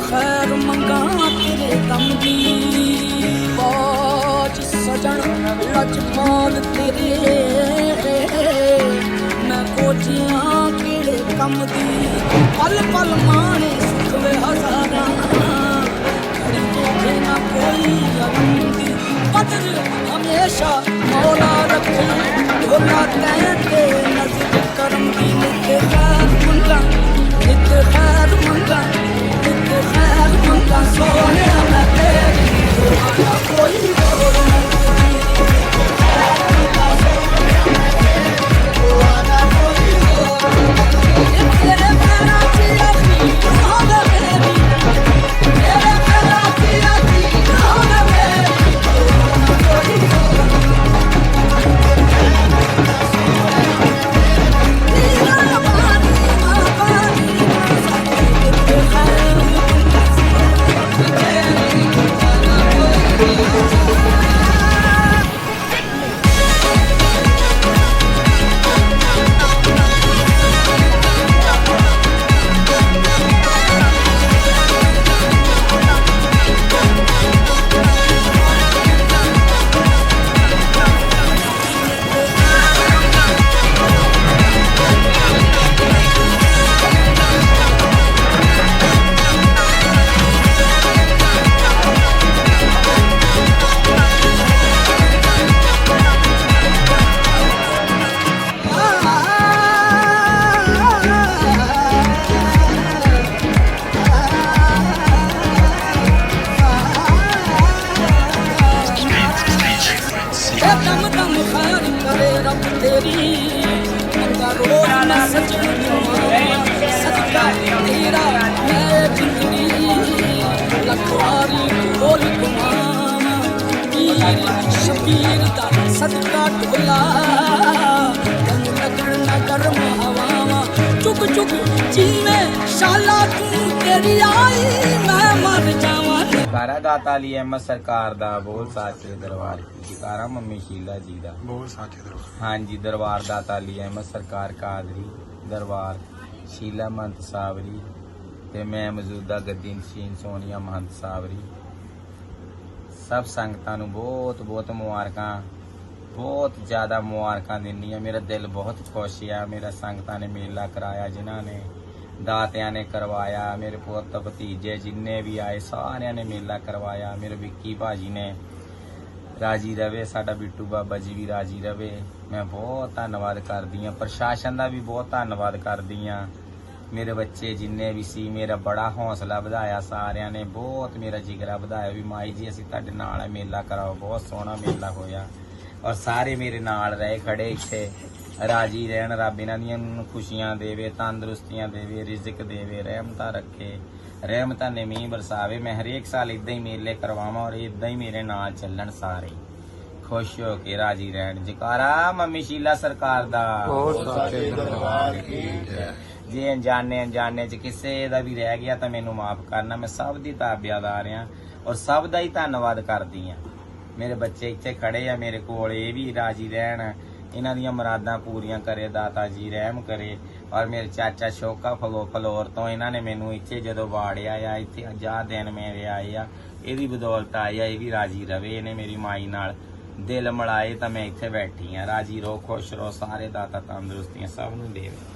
ਖੈਰ ਮੰਗਾ ਤੇਰੇ ਦਮ ਦੀ ਬਾਜ ਸਜਣ ਲਜਪਾਲ ਤੇਰੇ ਮੈਂ ਕੋਚੀਆਂ ਕਿਹੜੇ ਕੰਮ ਦੀ। ਪਲ ਪਲ ਮਾਣੇ ਸੁਖ ਵੇ ਹਜ਼ਾਰਾਂ। ਘੜੀ ਕੋਠੇ ਨਾ ਕੋਈ ਅਰਮ ਦੀ ਹਮੇਸ਼ਾ ਮੌਲਾ ਰੱਖੀ। ਢੋਲਾ ਤੈਂ ਇਹ ਦਮ ਦਮ ਖਾਰ ਕਰੇ ਰੱਬ ਤੇਰੀ। ਮੰਗਾ ਰੋਜ਼ ਨਾ ਸਜਣ ਸਦਕਾ ਤੇਰਾ ਮੈਂ ਜਿੰਦੜੀ ਲਖਵਾਰੀ ਬੋਲ ਗੁਮਾਵਾ। ਪੀਰ ਸ਼ਬੀਰ ਦਾ ਸਦਕਾ ਢੋਲਾ। ਦਮ ਲੱਗਣ ਨਾ ਗਰਮ ਹਵਾਵਾਂ ਚੁੱਕ ਚੁੱਕ ਜੀਵੇਂ, ਸ਼ਾਲਾ ਤੂੰ ਤੇਰੀ ਆਈ। ਜਕਾਰਾ ਦਾਤਾ ਲਈ ਅਹਿਮਦ ਸਰਕਾਰ ਦਾ ਬੋਲ ਸਾਚੇ ਦਰਬਾਰ ਕੀ ਜਕਾਰਾ ਮੰਮੀ ਸ਼ੀਲਾ ਜੀ ਦਾ। ਬਹੁਤ ਸਾਥੀ ਦਰਬਾਰ। ਹਾਂਜੀ ਦਰਬਾਰ ਦਾਤਾ ਲਈ ਅਹਿਮਦ ਸਰਕਾਰ ਕਾਦਰੀ ਦਰਬਾਰ ਸ਼ੀਲਾ ਮਹੰਤ ਸਾਵਰੀ ਤੇ ਮੈਂ ਮੌਜੂਦਾ ਗੱਦੀ ਨਸ਼ੀਨ ਸੋਨੀਆ ਮਹੰਤ ਸਾਵਰੀ ਸਭ ਸੰਗਤਾਂ ਨੂੰ ਬਹੁਤ ਬਹੁਤ ਮੁਬਾਰਕਾਂ ਬਹੁਤ ਜ਼ਿਆਦਾ ਮੁਬਾਰਕਾਂ ਦਿੰਨੀ ਆ ਮੇਰਾ ਦਿਲ ਬਹੁਤ ਖੁਸ਼ ਆ। ਮੇਰਾ ਸੰਗਤਾਂ ਨੇ ਮੇਲਾ ਕਰਾਇਆ ਜਿਨ੍ਹਾਂ ਨੇ ਦਾਤਿਆਂ ਨੇ ਕਰਵਾਇਆ, ਮੇਰੇ ਪੁੱਤ ਭਤੀਜੇ ਜਿੰਨੇ ਵੀ ਆਏ ਸਾਰਿਆਂ ਨੇ ਮੇਲਾ ਕਰਵਾਇਆ, ਮੇਰੇ ਵਿੱਕੀ ਭਾਜੀ ਨੇ। ਰਾਜੀ ਰਵੇ, ਸਾਡਾ ਬਿੱਟੂ ਬਾਬਾ ਜੀ ਵੀ ਰਾਜੀ ਰਵੇ। ਮੈਂ ਬਹੁਤ ਧੰਨਵਾਦ ਕਰਦੀ ਆ ਪ੍ਰਸ਼ਾਸਨ ਦਾ ਵੀ ਬਹੁਤ ਧੰਨਵਾਦ ਕਰਦੀ ਆ ਮੇਰੇ ਬੱਚੇ ਜਿੰਨੇ ਵੀ ਸੀ, ਮੇਰਾ ਬੜਾ ਹੌਸਲਾ ਵਧਾਇਆ ਸਾਰਿਆਂ ਨੇ, ਬਹੁਤ ਮੇਰਾ ਜਿਗਰਾ ਵਧਾਇਆ ਵੀ ਮਾਈ ਜੀ, ਅਸੀਂ ਤੁਹਾਡੇ ਨਾਲ ਮੇਲਾ ਕਰਾਓ, ਬਹੁਤ ਸੋਹਣਾ ਮੇਲਾ ਹੋਇਆ। ਔਰ ਸਾਰੇ ਮੇਰੇ ਨਾਲ ਰਹੇ, ਖੜੇ ਇੱਥੇ। ਰਾਜੀ ਰਹਿਣ ਰੱਬ ਇਹਨਾਂ ਦੀਆਂ ਨੂੰ ਖੁਸ਼ੀਆਂ ਦੇਵੇ ਤੰਦਰੁਸਤੀਆਂ ਦੇਵੇ ਰਿਜ਼ਕ ਦੇਵੇ ਰਹਿਮਤਾਂ ਰੱਖੇ। ਰਹਿਮਤਾਂ ਨੇ ਮੀਂਹ ਬਰਸਾਵੇ ਮੈਂ ਹਰੇਕ ਸਾਲ ਇਦਾਂ ਹੀ ਮੇਲੇ ਕਰਵਾਵਾਂ ਔਰ ਇਦਾਂ ਹੀ ਮੇਰੇ ਨਾਲ ਚੱਲਣ ਸਾਰੇ। ਖੁਸ਼ ਹੋ ਕੇ ਰਾਜੀ ਰਹਿਣ। ਜਕਾਰਾ ਮੰਮੀ ਸ਼ੀਲਾ ਸਰਕਾਰ ਦਾ। ਬਹੁਤ ਸਾਥੀ ਦਰਬਾਰ ਕੀ ਜੈ ਜੇ ਅਣਜਾਣੇ ਅਣਜਾਣੇ ਚ ਕਿਸੇ ਦਾ ਵੀ ਰਹਿ ਗਿਆ ਤਾਂ ਮੈਨੂੰ ਮਾਫ ਕਰਨਾ। ਮੈਂ ਸਭ ਦੀ ਤਾਬਿਆਦਾਰ ਆ ਔਰ ਸਭ ਦਾ ਹੀ ਧੰਨਵਾਦ ਕਰਦੀ ਆ ਮੇਰੇ ਬੱਚੇ ਇੱਥੇ ਖੜੇ ਆ ਮੇਰੇ ਕੋਲ ਇਹ ਵੀ ਰਾਜੀ ਰਹਿਣ। ਇਹਨਾਂ ਦੀਆਂ ਮੁਰਾਦਾਂ ਪੂਰੀਆਂ ਕਰੇ, ਦਾਤਾ ਜੀ ਰਹਿਮ ਕਰੇ। ਔਰ ਮੇਰੇ ਚਾਚਾ ਸ਼ੋਕਾ ਫਲੋ ਫਲੋਰ ਤੋਂ ਇਹਨਾਂ ਨੇ ਮੈਨੂੰ ਇੱਥੇ ਜਦੋਂ ਵਾੜਿਆ ਆ, ਇੱਥੇ ਜਾ ਦਿਨ ਮੇਰੇ ਆਏ ਆ, ਇਹਦੀ ਬਦੌਲਤ ਆਏ ਆ, ਇਹ ਵੀ ਰਾਜੀ ਰਵੇ, ਇਹਨੇ ਮੇਰੀ ਮਾਈ ਨਾਲ ਦਿਲ ਮਲਾਏ ਤਾਂ ਮੈਂ ਇੱਥੇ ਬੈਠੀ ਆ। ਰਾਜੀ ਰਹੋ, ਖੁਸ਼ ਰਹੋ, ਸਾਰੇ ਦਾਤਾ ਤੰਦਰੁਸਤੀਆਂ ਸਭ ਨੂੰ ਦੇਵੇ।